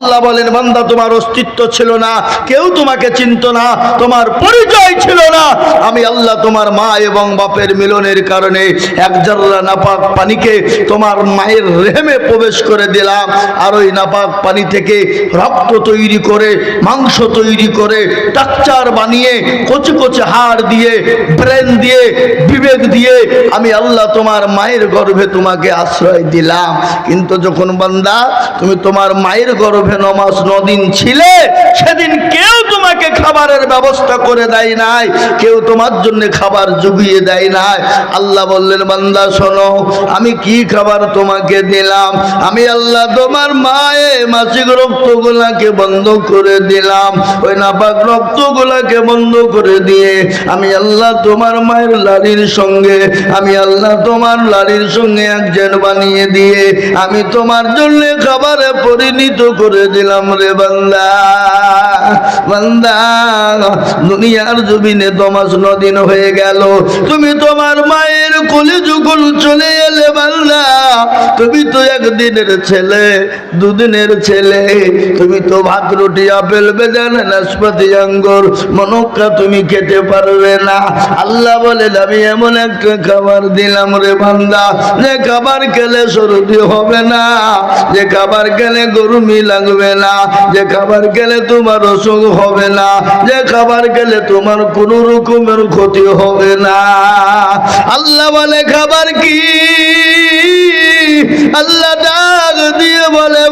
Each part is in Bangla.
আল্লাহ বলেন, বান্দা, তোমার অস্তিত্ব ছিল না, কেউ তোমাকে চিনত না, তোমার পরিচয় ছিল না। আমি আল্লাহ তোমার মা এবং বাপের মিলনের কারণে এক জাররা নাপাক পানিকে তোমার মায়ের রেহেমে প্রবেশ করে দিলাম। আর ওই নাপাক পানি থেকে রক্ত তৈরি করে, মাংস তৈরি করে টাকচার বানিয়ে, কচি কচি হাড় দিয়ে, ব্রেন দিয়ে, বিবেক দিয়ে আমি আল্লাহ তোমার মায়ের গর্ভে তোমাকে আশ্রয় দিলাম। কিন্তু যখন বান্দা, তুমি তোমার মায়ের গর্ভে নমাজ নদিন ছিলে সেদিন খাবারের ব্যবস্থা করে দেয় নাই। কেউ তোমার জন্য খাবার জুগিয়ে দেয় নাই। আল্লাহ বললেন, বান্দা, শোনো, আমি কি খাবার তোমাকে দিলাম? আমি আল্লাহ তোমার মায়ে মাসিক রক্তগুলাকে বন্ধ করে দিলাম। ওই নাপাক রক্তগুলাকে বন্ধ করে দিয়ে আমি আল্লাহ তোমার মায়ের লালির সঙ্গে, আমি আল্লাহ তোমার লালির সঙ্গে একজন বানিয়ে দিয়ে আমি তোমার জন্য খাবারে পরিণত করে দিলাম রে বান্দা। বান্দা দুনিয়ার দমাস নদিন হয়ে তুমি তোমার মায়ের তুমি তো দুদিনের ছেলে। তুমি তো ভাত, রুটি, আপেল আঙ্গুর তুমি খেতে পারবে না। আল্লাহ বলে আমি এমন একটা খাবার দিলাম রে বান্দা, যে খাবার খেলে সর্দি হবে না, যে খাবার খেলে গরমি লাগবে না, যে খাবার খেলে তোমার অসুখ হবে না। যে খাবার খেলে তোমার কোনো রকমের ক্ষতি হবে না। আল্লাহ বলে, খাবার কি? আল্লাহ ডাক দিয়ে বলে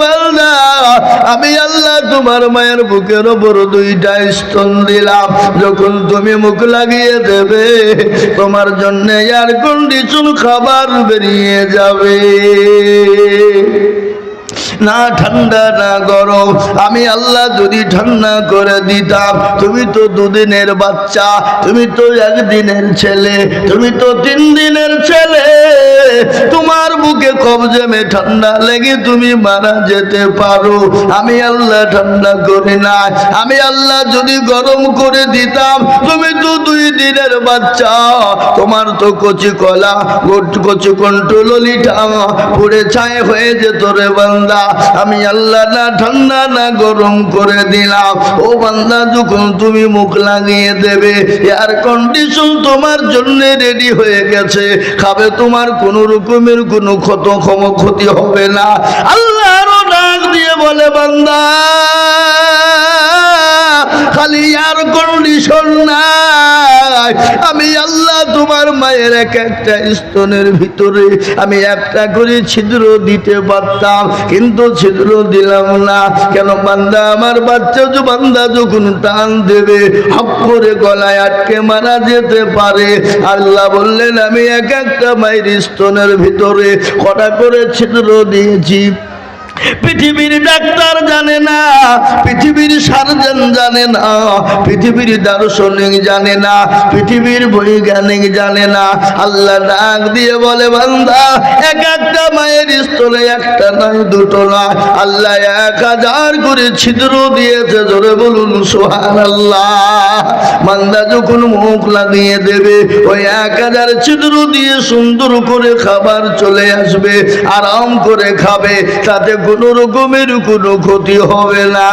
আমি আল্লাহ তোমার মায়ের বুকের ওপর দুইটা স্তন দিলাম। যখন তুমি মুখ লাগিয়ে দেবে, তোমার জন্য এয়ার কন্ডিশন খাবার বেরিয়ে যাবে। না ঠান্ডা, না গরম। আমি আল্লাহ যদি ঠান্ডা করে দিতাম, তুমি তো দুদিনের বাচ্চা, তুমি তো একদিনের ছেলে, তুমি তো তিন দিনের ছেলে। তোমার বুকে কবজেমে ঠান্ডা লেগে তুমি মারা যেতে পারো। আমি আল্লাহ ঠান্ডা করি না আমি আল্লাহ যদি গরম করে দিতাম, তুমি তো দুই দিনের বাচ্চা। তোমার তো কচি কলা কচি কন্ট্রোলিটা পুড়ে ছায় হয়ে যেত রে বান্দা। আমি আল্লাহ না ঠান্ডা না গরম করে দিলাম। ও বান্দা, যখন তুমি মুখ লাগিয়ে দেবে, এয়ার কন্ডিশন তোমার জন্য রেডি হয়ে গেছে। খাবে তোমার কোনো রকমের কোনো ক্ষত ক্ষম ক্ষতি হবে না। আল্লাহরও ডাক দিয়ে বলে বান্দা খালি আর কন্ডিশন আমি আল্লাহ তোমার মায়ের এক একটা স্তনের ভিতরে আমি একটা করে ছিদ্র দিতে পারতাম, কিন্তু ছিদ্র দিলাম না। কেন বান্দা, আমার বাচ্চা বান্দা যখন টান দেবে, হক করে গলায় আটকে মারা যেতে পারে। আল্লাহ বললেন, আমি এক একটা মায়ের স্তনের ভিতরে কটা করে ছিদ্র দিয়েছি? পৃথিবীর ডাক্তার জানে না, পৃথিবীর সার্জন জানে না, পৃথিবীর দার্শনিক জানে না, পৃথিবীর বৈজ্ঞানিক জানে না। আল্লাহ ডাক দিয়ে বলে, বান্দা, এক একটা মায়ের স্তরে একটা নয়, দুটো নয়। আল্লাহ এক হাজার করে ছিদ্র দিয়েছে, জোরে বলুন সোহান আল্লাহ বান্দা যখন মুখ লাগিয়ে দেবে, ওই এক হাজার ছিদ্র দিয়ে সুন্দর করে খাবার চলে আসবে, আরাম করে খাবে, তাতে কোনো রকমের কোনো ক্ষতি হবে না।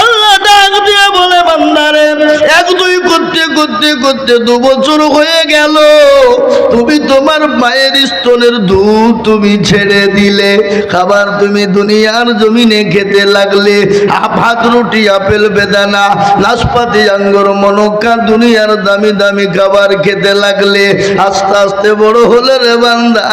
আল্লাহ ডাক দিয়ে বলে, বান্দারে, এক দুই করতে করতে করতে করতে দু বছর হয়ে গেল। তুমি তোমার মায়ের স্তনের দুধ তুমি ছেড়ে দিলে, খাবার তুমি দুনিয়ার জমিনে খেতে লাগলে। আ- ভাত রুটি, আপেল বেদানা, নাশপাতি, আঙ্গুর মনক্কা দুনিয়ার দামি দামি খাবার খেতে লাগলে। আস্তে আস্তে বড় হলে রে বান্দা,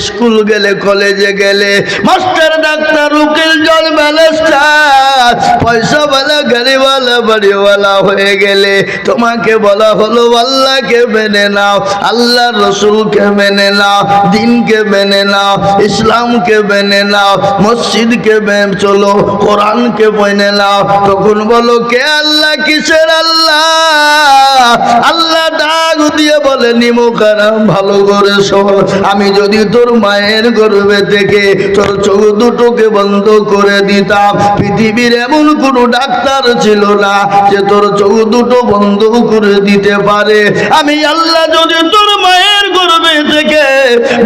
স্কুল গেলে, কলেজে গেলে। মাস্টার, ডাক্তার, উকিল জল ব্যালেস্টার পয়সা বালা গাড়িওয়ালা, বাড়িওয়ালা হয়ে গেলে। তোমাকে বলা হলো, আল্লাহকে মেনে নাও আল্লাহ রসুলকে মেনে নাও, দিনকে মেনে নাও, ইসলামকে মেনে নাও, মসজিদকে চলো, কোরআনকে মেনে নাও। তখন বলো, কে আল্লাহ? কিসের আল্লাহ? আল্লাহ ডাক দিয়ে বলে নিমুখারাম ভালো করে শোন। আমি যদি তোর মায়ের গর্ভে থেকে তোর চোখ দুটোকে বন্ধ করে দিতাম, পৃথিবীর এমন কোনো ডাক্তার ছিল না যে তোর চোখ দুটো বন্ধ করে দিতে পারে। আমি আল্লাহ যদি তোর মায়ের গর্বে থেকে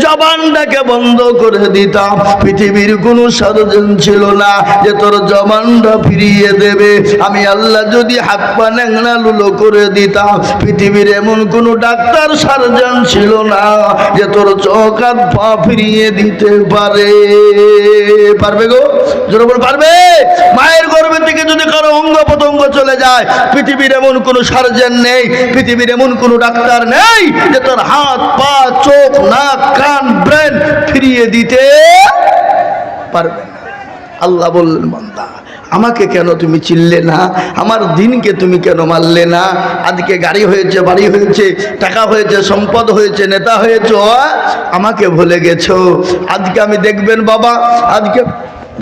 জবানটাকে বন্ধ করে দিতাম। পৃথিবীর কোনো সার্জন ছিল না যে তোর জবানটা ফিরিয়ে দেবে। আমি আল্লাহ যদি হাত পা ন্যাংনা লুলো করে দিতাম, পৃথিবীর এমন কোনো ডাক্তার সার্জন ছিল না যে তোর চোখ হাত পা ফিরিয়ে দিতে পারে। পারবে গো? জোরে বল পারবে? মায়ের গর্ভে থেকে যদি কারও অঙ্গ প্রত্যঙ্গ চলে যায়, পৃথিবীর এমন কোনো সার্জন নেই, পৃথিবীর এমন কোনো ডাক্তার নেই যে তোর হাত, পা, চোখ, নাক, কান, ব্রেন ফিরিয়ে দিতে পারবে না। আল্লাহ বললেন, বান্দা, আমাকে কেন তুমি চিনলে না? আমার দিনকে তুমি কেন মারলে না? আজকে গাড়ি হয়েছে, বাড়ি হয়েছে, টাকা হয়েছে, সম্পদ হয়েছে, নেতা হয়েছ আমাকে ভুলে গেছো। আজকে আমি দেখবেন, বাবা, আজকে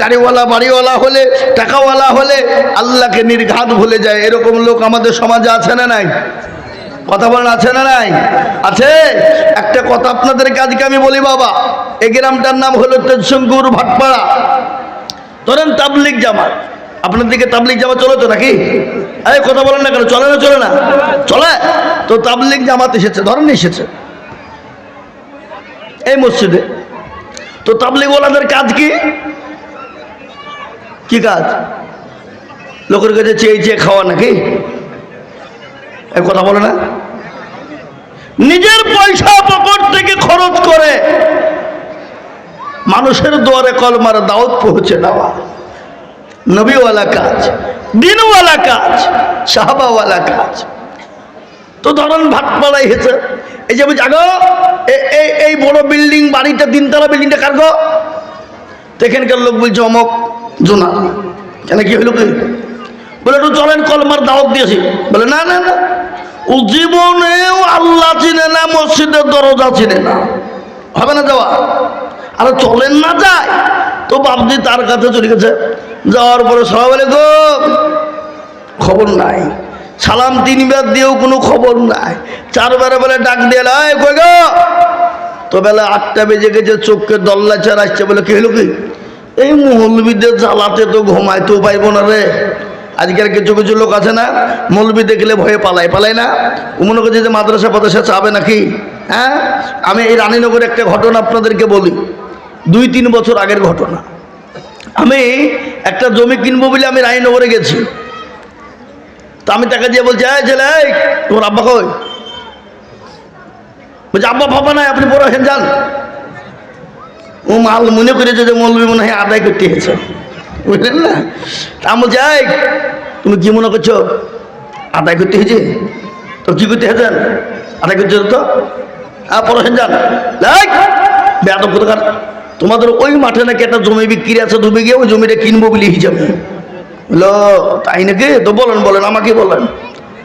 গাড়িওয়ালা, বাড়িওয়ালা হলে, টাকাওয়ালা হলে আল্লাহকে নির্ঘাত ভুলে যায়। এরকম লোক আমাদের সমাজে আছে না নাই? কথা বলেন আছে না নাই? আছে? একটা কথা আপনাদেরকে আজকে আমি বলি বাবা, এই গ্রামটার নাম হলো তেজশঙ্কুর ভাটপাড়া। ধরেন তাবলিক জামাত। আপনার দিকে তাবলিক জামাত চলে তো নাকি? আরে কথা বলেন না কেন? চলে না চলে না? চলে? তো তাবলিক জামাত এসেছে, ধরেন এসেছে। এই মসজিদে। তো তাবলিক ওলাদের কাজ কি? কি কাজ? লোকের কাছে চেয়ে চেয়ে খাওয়া নাকি? এই কথা বলে না? নিজের পয়সা পকেট থেকে খরচ করে মানুষের দুয়ারে কলমার দাওয়াত পৌঁছে দেওয়া। নবীওয়ালা কাজ, দিনওয়ালা কাজ, সাহাবাওয়ালা কাজ। তো ধরেন ভাটপাড়াই হেছে এই যে এ- এই এই বড় বিল্ডিং বাড়িটা, তিনতলা বিল্ডিংটা কার গো? এখানকার লোক বলছে, অমক জোনা কেন কি হইল বলে, একটু চলেন কলমার দাওয়াত দিয়েছি। বলে, না না না। ও জীবনেও আল্লাহ চিনে না, মসজিদের দরজা চিনে না। হবে না যাওয়া? আরে চলেন না যায় তো বাপদি তার কাছে চলে গেছে। যাওয়ার পরে সবাই বলে, গো, খবর নাই। সালাম তিনবার দিয়েও কোনো খবর নাই। চারবারে বলে, ডাক দিয়ে এই, কই গো? তো বেলা আটটা বেজে গেছে চোখকে দল্লা চার আসছে বলে, কে হলো কি? এই মৌলবিদের জ্বালাতে তো ঘুমাইতেও পাইবো না রে। আজকের কিছু কিছু লোক আছে না, মৌলবি দেখলে ভয়ে পালায় পালায় না? মনে করছে যে মাদ্রাসা পাদ্রাসা চাবে নাকি? হ্যাঁ? আমি এই রানীনগরে একটা ঘটনা আপনাদেরকে বলি। দুই তিন বছর আগের ঘটনা। আমি একটা জমি কিনবো বলে আমি রানীনগরে গেছি। তা আমি তাকে দিয়ে বলছি, এই ছেলে তোমার আব্বা কই? বলছে, আব্বা ভাবা নাই, আপনি বড় হেন যান। ও মাল মনে করেছে যে মৌলবি মনে হয় আদায় করতে গেছে বুঝলেন না? আমি এই তুমি কি মনে করছ? আদায় করতে হয়েছে? তো কি করতে হয়েছেন আদায় করতে তো? হ্যাঁ পড়ো হেন যান বেয়াদব কোথাকার? তোমাদের ওই মাঠে নাকি একটা জমি বিক্রি আছে ধুবে গিয়ে ওই জমিটা কিনবো বলে হিসাবে। তাই নাকি? তো বলেন বলেন, আমাকে বলেন।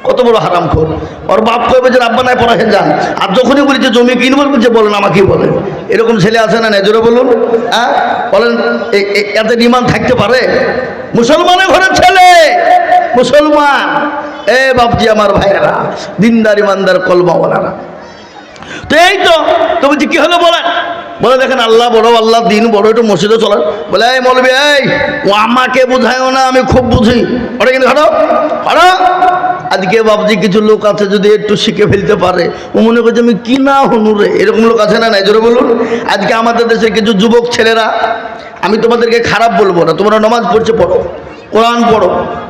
কত বড় হারাম খোর। ওর বাপ কবে যে আব্বা নাই পড়া যান। আর যখনই বলি যে জমি কিনবো? বলছে, বলেন, আমাকে বলেন। এরকম ছেলে আছে না নেজরে বলুন। হ্যাঁ? বলেন এতে ডিমান্ড থাকতে পারে? মুসলমানের ঘরের ছেলে! মুসলমান! এ বাপজি, আমার ভাইয়েরা, দিনদার ইমানদার কলমাওয়ালারা। তো এই তো তো বলছি, কি হলো বলেন? বলে, দেখেন, আল্লাহ বড়, আল্লাহ দিন বড়, একটু মসজিদে চলেন। বলে, এই মলবি, এই, ও আমাকে বোঝায়ও না, আমি খুব বুঝি। ওটা কিন্তু হাঁটো হাঁটো আজকে বাবজি কিছু লোক আছে যদি একটু শিখে ফেলতে পারে। ও মনে করছে আমি কি না হনুরে এরকম লোক আছে না নাই? জোরে বলুন। আজকে আমাদের দেশের কিছু যুবক ছেলেরা, আমি তোমাদেরকে খারাপ বলব না, তোমরা নমাজ পড়ছে পড়ো, কোরআন পড়ো,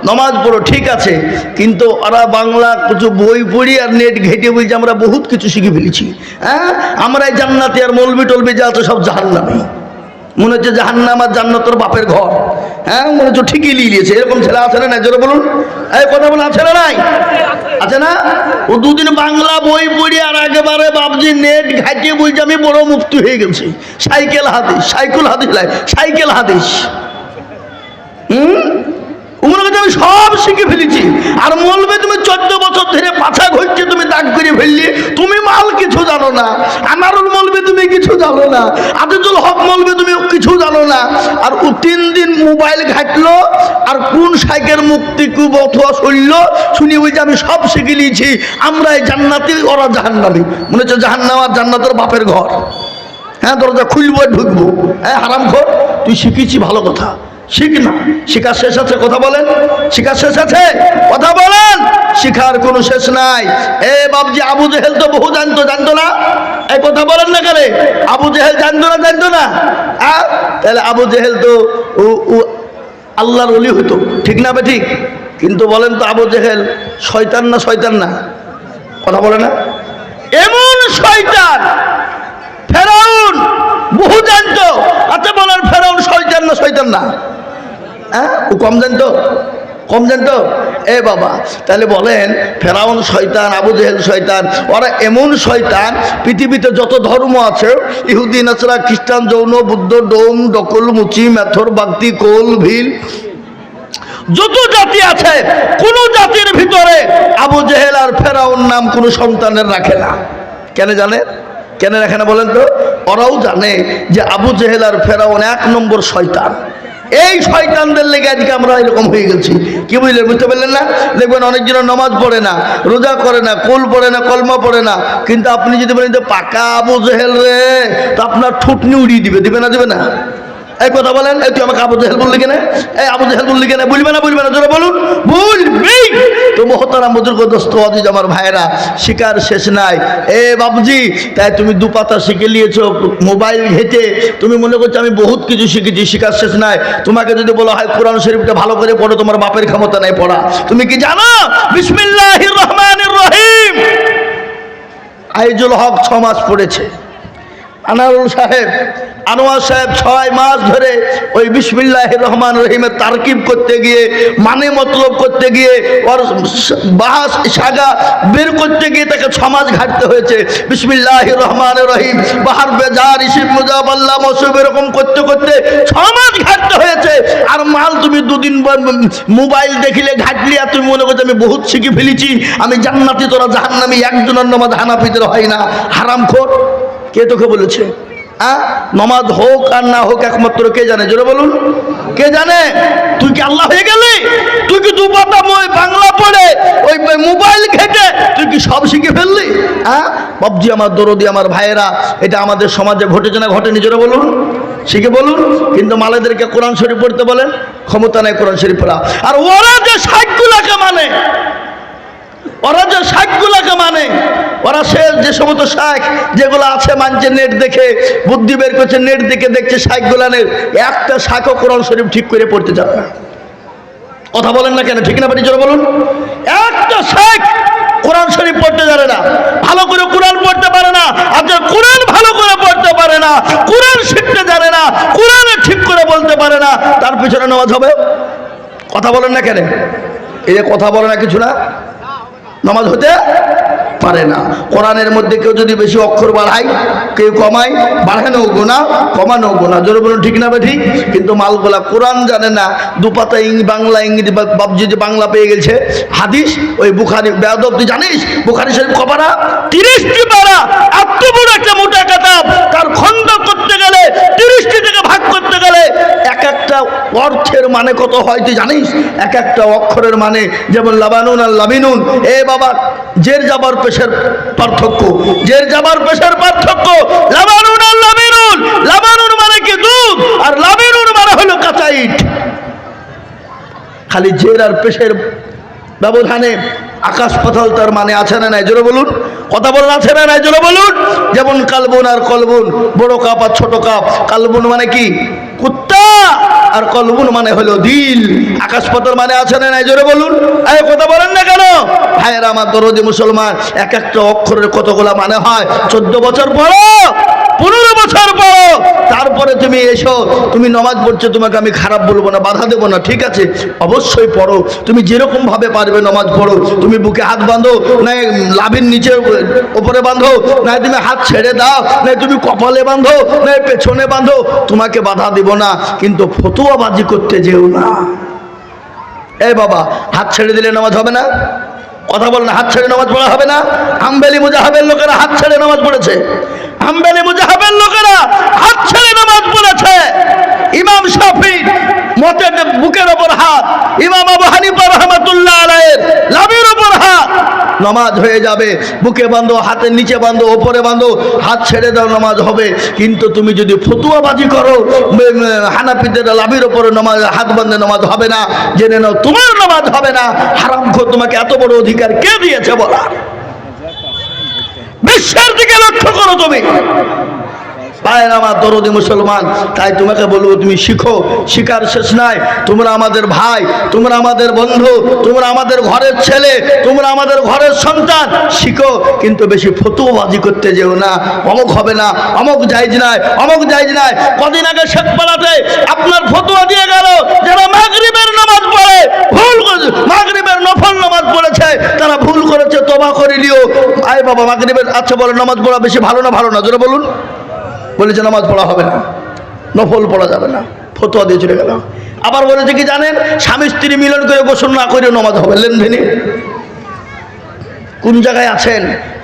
নমাজ পড়ো, ঠিক আছে। কিন্তু ওরা বাংলা কিছু বই পড়ি আর নেট ঘেটে বলছে, আমরা বহুত কিছু শিখে ফেলেছি। হ্যাঁ? আমরা এই জান্নাতি আর মলবি টলবি যা আছে সব জাহান্নামি। মনে হচ্ছে জাহান্নাম আর জান্নাতর বাপের ঘর। হ্যাঁ মনে হচ্ছে ঠিকই লিয়েছে। এরকম ছেলে আছে না জোরে বলুন। এই, কথা বলে আছে না নাই? আছে না? ও দুদিন বাংলা বই পড়ি আর একেবারে বাবজি নেট ঘাটিয়ে বলছে আমি বড় মুক্তি হয়ে গেছি। সাইকেল হাদিস সাইকেল হাদিস লাই, সাইকেল হাদিস। হুম? ও মনে করছে আমি সব শিখে ফেলেছি। আর বলবে, তুমি চোদ্দ বছর ধরে পাছা ঘুরছে, তুমি দাগ করে ফেললি। তুমি মাল কিছু জানো না। আমারুল মলবে তুমি কিছু জানো না। আদিজুল হক মলবে তুমি কিছু জানো না। আর ও তিন দিন মোবাইল ঘাটলো, আর কোন সাইকেল মুক্তি কু অথবা শৈল্য শুনি ওই যে আমি সব শিখে নিয়েছি। আমরা এই জান্নাতি, ওরা জাহান্নামি। মনে হচ্ছে জাহান্নাম আর জান্নাতের বাপের ঘর। হ্যাঁ দরজা খুলবো ঢুকবো। হ্যাঁ হারাম খোর তুই শিখেছি ভালো কথা। শিখ না। শিকার শেষ আছে, কথা বলেন। শিকার শেষ আছে? কথা বলেন। শিখার কোনো শেষ নাই। এ বাবজি আবু জেহেল তো বহু জানতো জানতো না? এই কথা বলেন না কেন? আবু জেহেল জানতো না জানতো না? আ? তাহলে আবু জেহেল তো আল্লাহর অলি হতো। ঠিক না ঠিক কিন্তু বলেন তো আবু জেহেল, শয়তান না শয়তান না? কথা বলে না? এমন শয়তান, ফেরাউন, বহু জানতো। আচ্ছা বলেন, ফেরাউন শয়তান না শয়তান না। হ্যাঁ? ও কম জানতো? কম জানতো? এ বাবা, তাহলে বলেন, ফেরাউন শয়তান, আবু জেহেল শয়তান, ওরা এমন শয়তান, পৃথিবীতে যত ধর্ম আছে, ইহুদি, নাসরা, খ্রিস্টান, যৌন, বুদ্ধ, ডোম, ডকল, মুচি, মেথর বাগতি কোল, ভিল, যত জাতি আছে, কোন জাতির ভিতরে আবু জেহেল আর ফেরাউন নাম কোনো সন্তানের রাখে না। কেন জানে? কেন এখানে বলেন তো? ওরাও জানে যে আবু জেহেল আর ফেরাউন এক নম্বর শয়তান। এই শয়তানদের লেগে আজকে আমরা এরকম হয়ে গেছি। কি বুঝলেন বুঝতে পারলেন না? দেখবেন অনেকজন নামাজ পড়ে না, রোজা করে না, কোল পড়ে না, কলমা পড়ে না। কিন্তু আপনি যদি বলেন যে পাকা আবু জেহেল রে, তো আপনার ঠুটনি উড়িয়ে দিবে দিবে না দিবে না? এই কথা বলেন, এই তুই আমাকে আবু জেহেল বললি কেন? এই আবু জেহেল বললি কেন? বলবে না বলবে না বলুন। বলবি! তো মহতারাম বুজুর্গ, দোস্ত, অজিজ আমার ভাইরা শিকার শেষ নাই। এ বাবুজি তাই তুমি দু পাতা শিখে নিয়েছো, মোবাইল ঘেটে। তুমি মনে করছ আমি বহুত কিছু শিখেছি, শিকার শেষ নাই। তোমাকে যদি বলা হয় কোরআন শরীফটা ভালো করে পড়ো, তোমার বাপের ক্ষমতা নাই পড়া। তুমি কি জানো? বিসমিল্লাহির রহমানির রহিম! আইজুল হক ছ মাস পড়েছে। আনারুল সাহেব, আনোয়ার সাহেব ছয় মাস ধরে ওই বিসমিল্লাহ রহমান রহিমের তারকিব করতে গিয়ে মানে মতলব করতে গিয়ে, ওর বাহাস সাগা বের করতে গিয়ে তাকে ছ মাস ঘাটতে হয়েছে। বিসমিল্লাহ রহমান রহিম, বাহার বেজার ইসিফ মুজাব আল্লাহ মসুব এরকম করতে করতে ছ মাস ঘাটতে হয়েছে। আর মাল তুমি দুদিন মোবাইল দেখিলে ঘাটলি, আর তুমি মনে করছ আমি বহুত শিখে ফেলেছি। আমি জান্নাতি, তোরা জাহান্নামি, একজনের নমাজ হানাফিদের হয় না। হারামখোর। কে তোকে বলেছে? হ্যাঁ নমাজ হোক আর না হোক, একমাত্র কে জানে? জোরে বলুন। কে জানে? তুই কি আল্লাহ হয়ে গেলি? তুই কি দু পাতা বাংলা পড়ে ওই মোবাইল ঘেটে তুই কি সব শিখে ফেললি? হ্যাঁ বাবজি আমার, দরদি আমার, ভাইয়েরা, এটা আমাদের সমাজে ঘটেছে না ঘটেনি? জোরে বলুন। শিখে বলুন। কিন্তু মালেদেরকে কোরআন শরীফ পড়তে বলেন ক্ষমতা নেই কোরআন শরীফ পড়া। আর ওরা যে ষাটগুলাকে মানে ওরা যে শাকগুলাকে মানে ওরা সে যে সমস্ত শাক যেগুলো আছে মানছে নেট দেখে, বুদ্ধি বের করছে নেট দেখে দেখছে শাকগুলানের একটা শাকও কোরআন শরীফ ঠিক করে পড়তে যাবে না। কথা বলেন না কেন, ঠিক না বাড়ি জোরে বলুন। একটা শাক কোরআন শরীফ পড়তে জানে না, ভালো করে কোরআন পড়তে পারে না যে কোরআন ভালো করে পড়তে পারে না, কোরআন শিখতে জানে না, কোরআনে ঠিক করে বলতে পারে না, তার পিছনে নামাজ হবে। কথা বলেন না কেন? এই যে কথা বলে না কিছু না। নামাজ হতে পারে না। কোরআনের মধ্যে কেউ যদি বেশি অক্ষর বাড়ায়, কেউ কমায় বাড়ানো গোনা কমানো গোনা জোরে বলুন, ঠিক না ঠিক কিন্তু মালগুলা কোরআন জানে না, দুপাতা ইং, বাংলা ইংরেজি বাবজি যে বাংলা পেয়ে গেছে, হাদিস, ওই বুখারি, বেয়াদব, তুই জানিস? বুখারি শরীফ কপারা তিরিশটি পারা। এত বড় একটা মোটা কাতাব, তার খন্ড করতে গেলে, তিরিশটি থেকে ভাগ করতে গেলে, এক একটা অর্থের মানে কত হয় তুই জানিস? এক একটা অক্ষরের মানে যেমন লাবানুন আর লাবিনুন এ বাবা, জের যাবার পেশের পার্থক্য। জের যাবার পেশের পার্থক্য, লাবানুন আর লাবিনুন। লাবানুন মানে কি? দুধ। আর লাবিনুন মানে হলো কাঁচা ইট। খালি জের আর পেশের ব্যবধানে আকাশ পাতাল তার মানে আছে না নাই? জোরে বলুন। কথা বলুন আছে না নাই? জোরে বলুন। যেমন কালবুন আর কলবুন, বড় কাপ আর ছোট কাপ। কালবুন মানে কি? কুত্তা আর কলবুন মানে হলো দিল। আকাশ পাতাল মানে আছে না নাই? জোরে বলুন। এই কথা বলেন না কেন? ভাইয়েরা, আমার দরদি মুসলমান, এক একটা অক্ষরের কতগুলা মানে হয়? চোদ্দ বছর পরও পনেরো বছর পর। তারপরে তুমি এসো, তুমি নমাজ পড়ছো, তোমাকে আমি খারাপ বলব না, বাধা দেবো না, ঠিক আছে? অবশ্যই পড়ো। তুমি যেরকম ভাবে পারবে নমাজ পড়ো। তুমি বুকে হাত বাঁধো, না লাভের নিচে ওপরে বাঁধো, না তুমি হাত ছেড়ে দাও, না তুমি কপালে বাঁধো, না পেছনে বাঁধো, তোমাকে বাধা দেব না। কিন্তু ফতুয়াবাজি করতে যেও না। এ বাবা, হাত ছেড়ে দিলে নামাজ হবে না? কথা বলেন হাত ছেড়ে নামাজ পড়া হবে না। আমবেলি মুজাহাবের লোকেরা হাত ছেড়ে নামাজ পড়েছে। আমবেলি মুজাহাবের লোকেরা হাত ছেড়ে নামাজ পড়েছে। ইমাম শাফি মতের বুকের ওপর হাত। ইমাম আবু হানিফা রহমাতুল্লাহ আলাইহির লাভের ওপর হাত। নামাজ হয়ে যাবে, বুকে বাঁধো, হাতের নিচে বাঁধো, ওপরে বাঁধো, হাত ছেড়ে দাও, নামাজ হবে। কিন্তু তুমি যদি ফতুয়াবাজি করো হানাপিদের লাভির ওপরে নামাজ, হাত বাঁধে নামাজ হবে না। জেনে নাও, তোমার নামাজ হবে না। হারাম তোমাকে এত বড় অধিকার কে দিয়েছে বলা বিশ্বের দিকে লক্ষ্য করো তুমি। ভাইয়ের আমার দরদি মুসলমান, তাই তোমাকে বলব, তুমি শিখো। শিকার শেষ নাই। তোমরা আমাদের ভাই, তোমরা আমাদের বন্ধু, তোমরা আমাদের ঘরের ছেলে, তোমরা আমাদের ঘরের সন্তান। শিখো, কিন্তু বেশি ফতুবাজি করতে যেও না। অমুক হবে না, অমুক যাইজ নাই, অমুক যাইজ নাই। কদিন আগে শেখ পাড়াতে আপনার ফতুয়া দিয়ে গেল, যারা মাগরিবের নামাজ পড়ে, ভুল মাগরিবের নফল নামাজ পড়েছে, তারা ভুল করেছে, তোবা করে নিও। আয় বাবা, মাগরিবের আচ্ছা বলে নামাজ পড়া বেশি ভালো না ভালো না? জোরে বলুন। বলেছে, নামাজ পড়া হবে না। নফল পড়া যাবে না। ফতোয়া দিয়ে চলে গেল। আবার বলেছে কি জানেন? স্বামী স্ত্রী মিলন করে গোসল না করে নামাজ হবে, লেনদেনে কোন জায়গায় আছেন?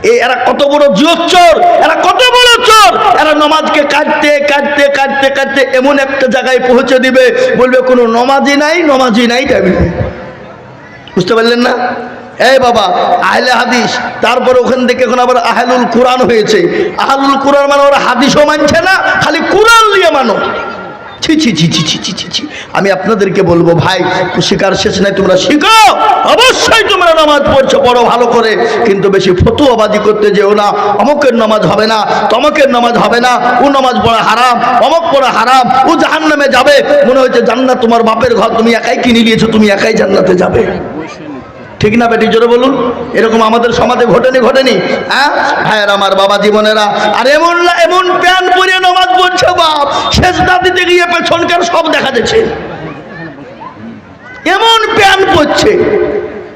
এই এরা কত বড় জিয়চোর এরা কত বড় চোর। এরা নমাজকে কাটতে কাটতে কাটতে কাটতে এমন একটা জায়গায় পৌঁছে দিবে, বলবে কোনো নমাজি নাই নমাজি নাই টাইমে বুঝতে পারলেন না? এই বাবা, আহলে হাদিস, তারপর ওখান থেকে এখন আবার আহলুল কোরআন হয়েছে। আহলুল কোরআন মানে ওরা হাদিসও মানছে না, খালি কোরআন নিয়ে মানো। ছি আমি আপনাদেরকে বলব, ভাই, শিকার শেষ নাই, তোমরা শিখো অবশ্যই তোমরা নামাজ পড়ছো, পড়ো ভালো করে, কিন্তু বেশি ফতুয়াবাজি করতে যেও না। অমকের নামাজ হবে না, তমকের নামাজ হবে না, ও নামাজ পড়া হারাম, অমক পড়া হারাম, ও জাহান নামে যাবে। মনে হচ্ছে জান্নাত তোমার বাপের ঘর, তুমি একাই কিনে নিয়েছো, তুমি একাই জান্নাতে যাবে। ঠিক না বেটি, জোরে বলুন? এরকম আমাদের সমাজে ঘটেনি ঘটেনি হ্যাঁ? ভাইয়ের, আমার বাবা জীবনেরা, আর এমন না, এমন প্যান পরে নামাজ পড়ছে, বাপ। শেষ দিতে গিয়ে পেছনকার সব দেখা যাচ্ছে। এমন প্যান পড়ছে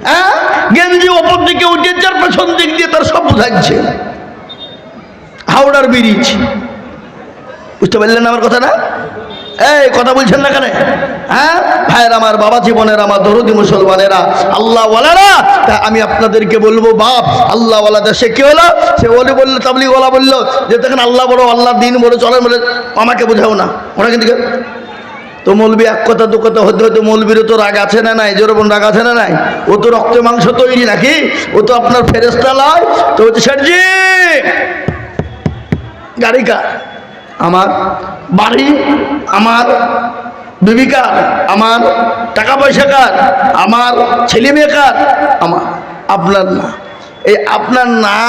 হ্যাঁ? গেঞ্জি ওপর দিকে উঠে যার পেছন দিক দিয়ে তার সব বোঝাচ্ছে হাওড়ার ব্রিজ। বুঝতে পারলেন আমার কথা না এই, কথা বলছেন না কেন? হ্যাঁ? ভাইয়ের আমার, বাবা জীবনের আমার, দরদি মুসলমানেরা আল্লাহ ওয়ালারা তা আমি আপনাদেরকে বলব, বাপ আল্লাহ ওয়ালা দেশে কি হলো? সে ওলি বলল তাবলি ওলা বলল, যে দেখেন আল্লাহ বড় আল্লাহ দিন বড় চলেন বলে, আমাকে বোঝাও না। ওরা কিন্তু তো মৌলবি এক কথা, দু কথা হতে হতে মৌলবিরও তো রাগ আছে না নাই যেরকম রাগ আছে না নাই? ও তো রক্ত মাংস তৈরি নাকি? ও তো আপনার ফেরেস্তা লয়, তো হচ্ছে শেঠজি! গাড়ি কার? আমার বাড়ি, আমার বিবিকার, আমার টাকা পয়সা কার আমার ছেলে মেয়ে কার আমার আপনার না। এই আপনার না